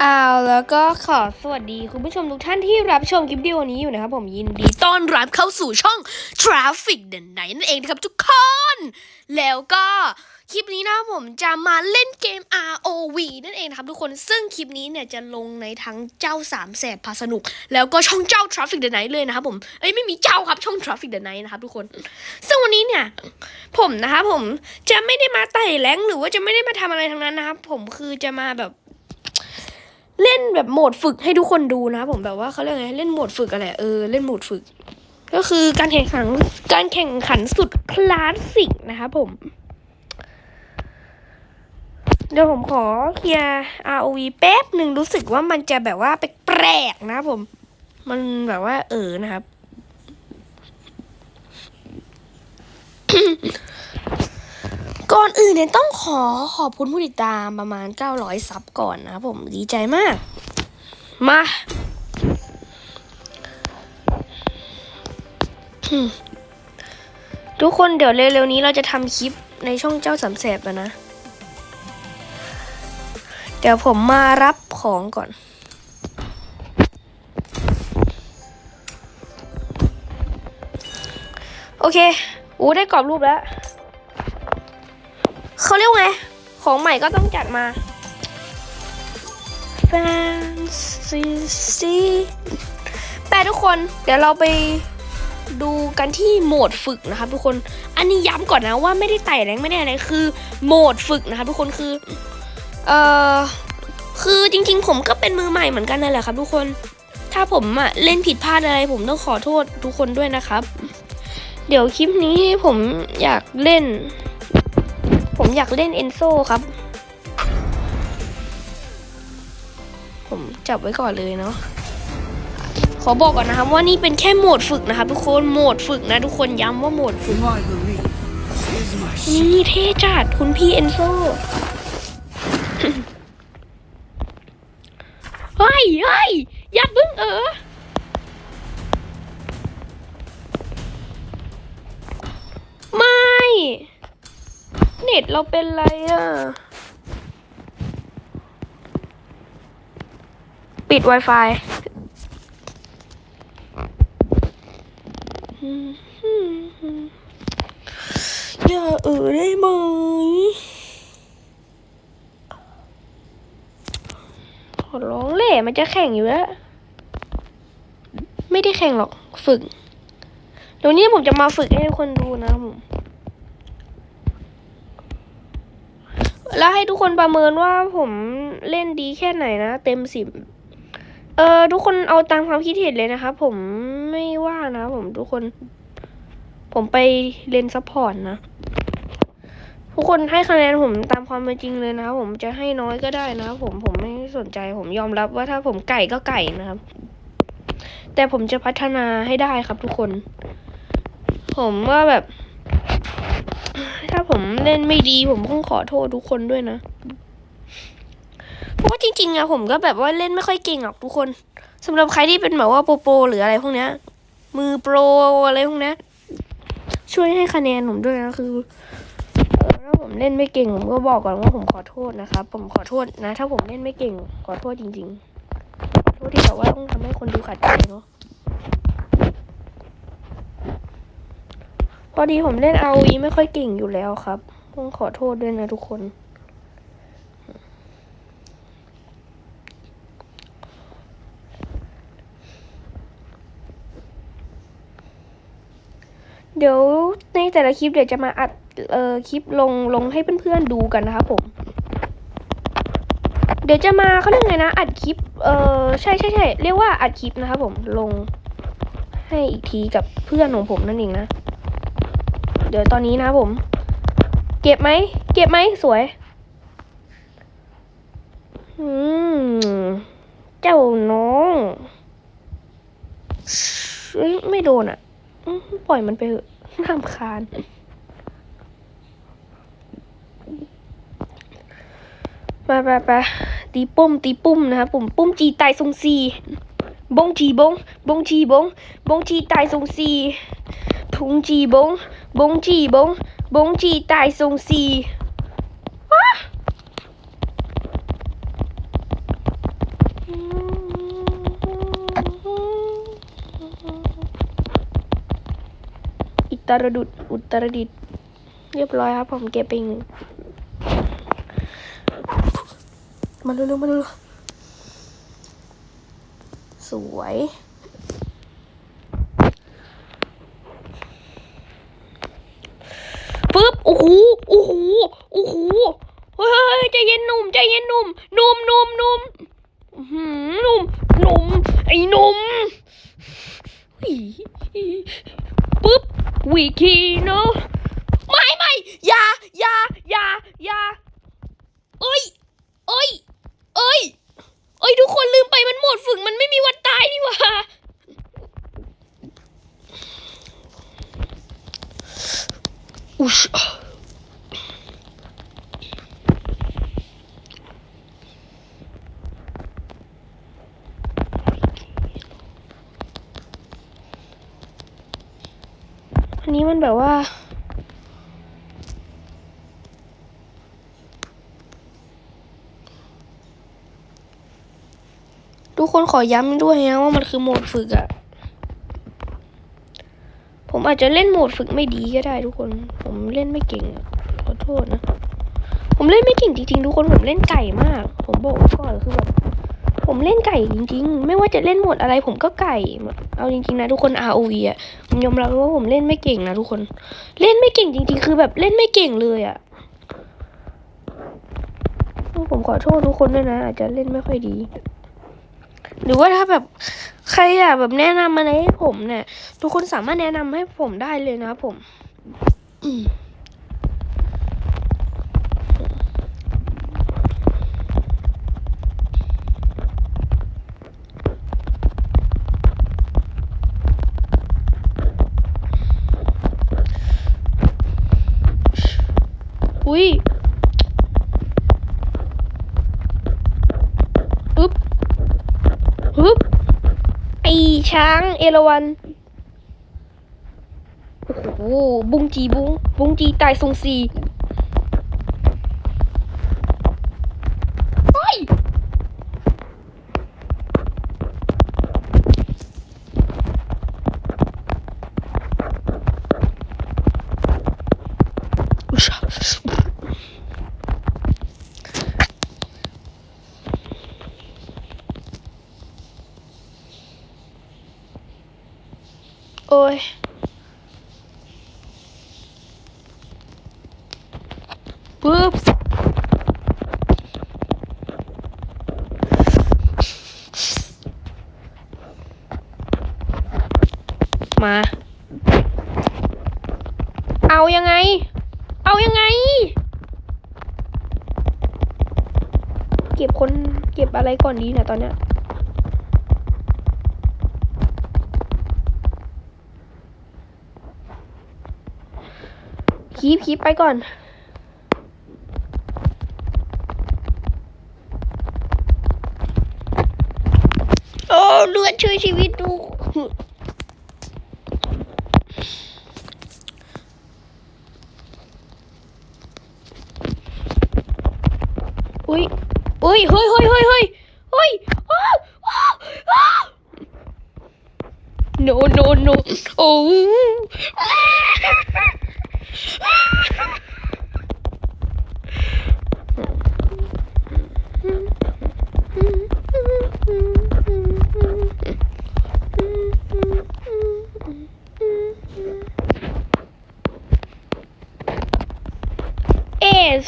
เอาแล้วก็ขอสวัสดีคุณผู้ชมทุกท่านที่รับชมคลิปวิดีโอนี้อยู่นะครับผมยินดีต้อนรับเข้าสู่ช่อง Traffic เดนไหนนั่นเองนะครับทุกคน แล้วก็คลิปนี้นะผมจะมาเล่นเกม ROV นั่นเองนะครับทุกคนซึ่งคลิปนี้เนี่ยจะลงในทั้งเจ้าสามแสบพาสนุก แล้วก็ช่องเจ้า Traffic the Night เลยนะครับผมเอ้ยไม่มีเจ้าครับช่อง Traffic the Night นะครับทุกคน ซึ่งวันนี้เนี่ย ผมนะครับผมจะไม่ได้มาไต่แรงหรือว่าจะไม่ได้มาทำอะไรทั้งนั้นนะครับผมคือจะมาแบบ เล่นแบบโหมดฝึกให้ทุกคนดูนะครับผมแบบว่าเขาเรียกไงเล่นโหมดฝึกอะไรเออเล่นโหมดฝึก ก็คือการแข่งขันการแข่งขันสุดคลาสสิกนะครับผม เดี๋ยวผมขอเคลียร์ ROV แป๊บหนึ่งรู้สึกว่ามันจะแบบว่าแปลกๆนะผม มันแบบว่าเออนะครับ ก่อนอื่นเนี่ยต้องขอขอบคุณผู้ติดตามประมาณ 900 ซับก่อนนะผมดีใจมาก มาทุกคนเดี๋ยวเร็วๆนี้เราจะทำคลิปในช่องเจ้าสามแสบนะ เดี๋ยวผมมารับของก่อนโอเค อู้ได้กรอบรูปแล้ว เขาเรียกว่าไง ของใหม่ก็ต้องจัดมา Fancy แต่ทุกคนเดี๋ยวเราไปดูกันที่โหมดฝึกนะครับทุกคน อันนี้ย้ำก่อนนะว่าไม่ได้ไต่แรงไม่ได้อะไรคือโหมดฝึกนะครับทุกคนคือ เอ่อ คือจริงๆ ผมก็เป็นมือใหม่เหมือนกันนั่นแหละครับ ทุกคน ถ้าผมอะเล่นผิดพลาดอะไร ผมต้องขอโทษทุกคนด้วยนะครับ เดี๋ยวคลิปนี้ผมอยากเล่น ผมอยากเล่นเอนโซครับ ผมจับไว้ก่อนเลยเนาะขอบอกก่อนนะครับว่านี่เป็นแค่โหมดฝึกนะครับทุกคนโหมดฝึกนะทุกคนย้ำว่าโหมดฝึกนี่เท่จัดคุณพี่เอนโซเฮ้ยเฮ้ยอย่าเพิ่งเออไม่ เน็ตเราเป็นไรอะ ปิด Wi-Fi อย่าเออได้ไหมขอร้องเล่มันจะแข่งอยู่แล้ว ไม่ได้แข่งหรอก ฝึก เดี๋ยวนี้ผมจะมาฝึกให้ทุกคนดูนะผม แล้วให้ทุกคนประเมินว่าผมเล่นดีแค่ไหนนะ เต็มสิบเออทุกคนเอาตามความคิดเห็นเลยนะครับผมไม่ว่านะ ผมทุกคน ผมไปเล่นซัพพอร์ตนะ ทุกคนให้คะแนนผมตามความเป็นจริงเลยนะครับผมจะให้น้อยก็ได้นะครับผมผมไม่สนใจผมยอมรับว่าถ้าผมไก่ก็ไก่นะครับ แต่ผมจะพัฒนาให้ได้ครับทุกคน ผมว่าแบบ ถ้าผมเล่นไม่ดีผมต้องขอโทษทุกคนด้วยนะเพราะว่าจริงๆอะผมก็แบบว่าเล่นไม่ค่อยเก่งหรอกทุกคนสำหรับใครที่เป็นแบบว่าโปรโปรหรืออะไรพวกเนี้ย มือโปรอะไรพวกเนี้ยช่วยให้คะแนนผมด้วยนะคือถ้าผมเล่นไม่เก่งผมก็บอกก่อนว่าผมขอโทษนะครับผมขอโทษนะ ถ้าผมเล่นไม่เก่งขอโทษจริง ๆ ขอโทษที่แบบว่าต้องทำให้คนดูขัดใจเนาะ พอดีผมเล่นเอาวีไม่ค่อยเก่งอยู่แล้วครับต้องขอโทษด้วยนะทุกคน เดี๋ยวในแต่ละคลิปเดี๋ยวจะมาอัดเอ่อคลิปลงลงให้เพื่อนๆดูกันนะครับผมเดี๋ยวจะมาเขาเรียกไงนะ อัดคลิป เอ่อใช่ใช่ใช่เรียกว่าอัดคลิปนะครับผมลงให้อีกทีกับเพื่อนของผมนั่นเองนะ เดี๋ยวตอนนี้นะผม เก็บไหม เก็บไหมสวย อืม เจ้าน้องไม่โดนอะ ปล่อยมันไปน่ารำคาญไปไปไปตีปุ่มตีปุ่มนะครับปุ่มปุ่มจีตายทรงซีบงจีบงบงจีบงบงจีตายทรงซี พุงจีบง บงจีบง บงจีตายทรงซีอิตรดุดอุตรดิตเรียบร้อยครับผมเก็บไปอีกหนึ่งมาเร็วๆมาเร็วๆสวย ปึ๊บ โอ้โหโอ้โหโอ้โหเฮ้ยใจเย็นหนุ่มใจเย็นหนุ่มหนุ่มหนุ่มหนุ่มอื้อหือหนุ่มหนุ่มไอ้หนุ่มปึ๊บวีคีเนาะไม่ไม่อย่าอย่าอย่าอย่าเอ้ยเอ้ยเอ้ยเอ้ย ทุกคนลืมไปมันหมดฝึกมันไม่มีวันตายนี่หว่าอุช อันนี้มันแบบว่า ทุกคนขอย้ำด้วยนะว่ามันคือโหมดฝึกอะผมอาจจะเล่นโหมดฝึกไม่ดีก็ได้ทุกคน ผมเล่นไม่เก่งอะขอโทษนะ ผมเล่นไม่เก่งจริงๆทุกคนผมเล่นไก่มาก ผมบอกก่อนคือแบบ ผมเล่นไก่จริง ๆ ไม่ว่าจะเล่นหมดอะไรผมก็ไก่ เอาจริงๆนะทุกคน ROV อะผมยอมรับว่าผมเล่นไม่เก่งนะทุกคน เล่นไม่เก่งจริง ๆ คือแบบเล่นไม่เก่งเลยอะ ผมขอโทษทุกคนด้วยนะ อาจจะเล่นไม่ค่อยดี หรือว่าถ้าแบบใครอยากแบบแนะนำอะไรให้ผมเนี่ย ทุกคนสามารถแนะนำให้ผมได้เลยนะครับผม อืม อุ้ยอึ๊บฮึบไอช้างเอราวันโอ้โหบุงจีบุงบุงจีตายทรงสีเฮ้ยอุชาโอ้ ยปึ๊บมา เอายังไง เอายังไง เก็บคนเก็บอะไรก่อนดีเนะตอนเนี้ย คีบคีบไปก่อน โอ้เลือดช่วยชีวิตดูอุ้ยอุ้ยเฮ้ยเฮ้ยเฮ้ยเฮ้ยเฮ้ยอ้าวอ้าวอ้าว no no no โอ้ เอส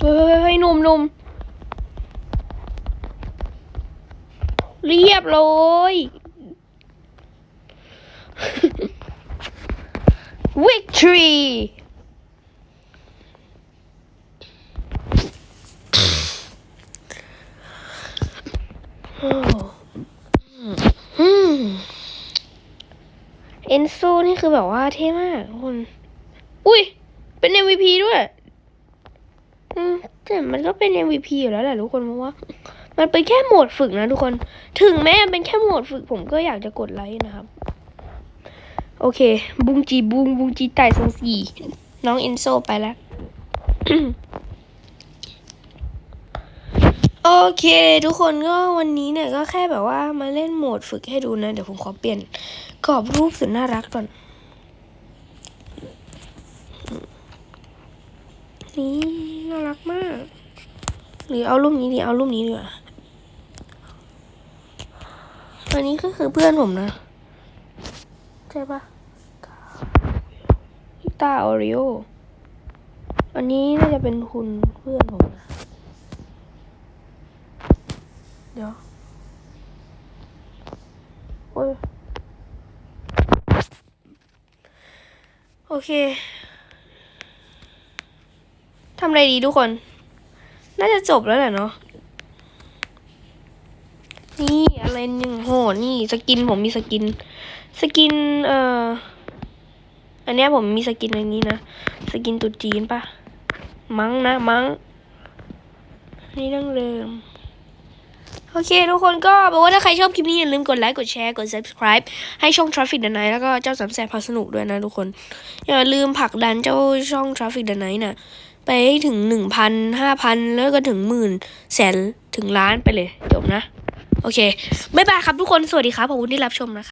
เฮ้ยหนุ่มหนุ่มเรียบร้อย victory โอ้อืมเอนโซนี่คือแบบว่าเท่มากทุกคน อุ้ย เป็น MVP ด้วย แต่มันก็เป็น MVP อยู่แล้วแหละทุกคนเพราะว่า มันเป็นแค่โหมดฝึกนะทุกคน ถึงแม้มันเป็นแค่โหมดฝึกผมก็อยากจะกดไลค์นะครับ โอเค บุงจีบุงบุงจีไต่ทรงสี่น้องอินโซไปแล้ว โอเค ทุกคนก็วันนี้เนี่ยก็แค่แบบว่ามาเล่นโหมดฝึกให้ดูนะ เดี๋ยวผมขอเปลี่ยนกรอบรูปสุดน่ารักก่อน นี่น่ารักมาก หรือเอารูปนี้ดีเอารูปนี้ดีกว่าอันนี้ก็คือเพื่อนผมนะใช่ปะพิตาโอริโออันนี้น่าจะเป็นคุณเพื่อนผมนะเดี๋ยวโอ้ยโอเคำอะไรดีทุกคน น่าจะจบแล้วแหละเนาะ นี่อะไรหนึ่งโห นี่สกินผมมีสกิน สกิน เอ่อ อันเนี้ยผมมีสกินอันนี้นะ สกินตุดจีนปะมั้งนะ มั้ง นี่ดั้งเดิมโอเค ทุกคนก็แปลว่าถ้าใครชอบคลิปนี้ อย่าลืมกดไลค์ กดแชร์ กด subscribe ให้ช่อง Traffic the Night แล้วก็เจ้าสามแสบพาสนุกด้วยนะทุกคน อย่าลืมผลักดันเจ้าช่อง Traffic the Night น่ะ ไปถึงหนึ่งพันห้าพันแล้วก็ถึงหมื่นแสนถึงล้านไปเลยจบนะ โอเคบ๊ายบายครับทุกคนสวัสดีครับขอบคุณที่รับชมนะคะ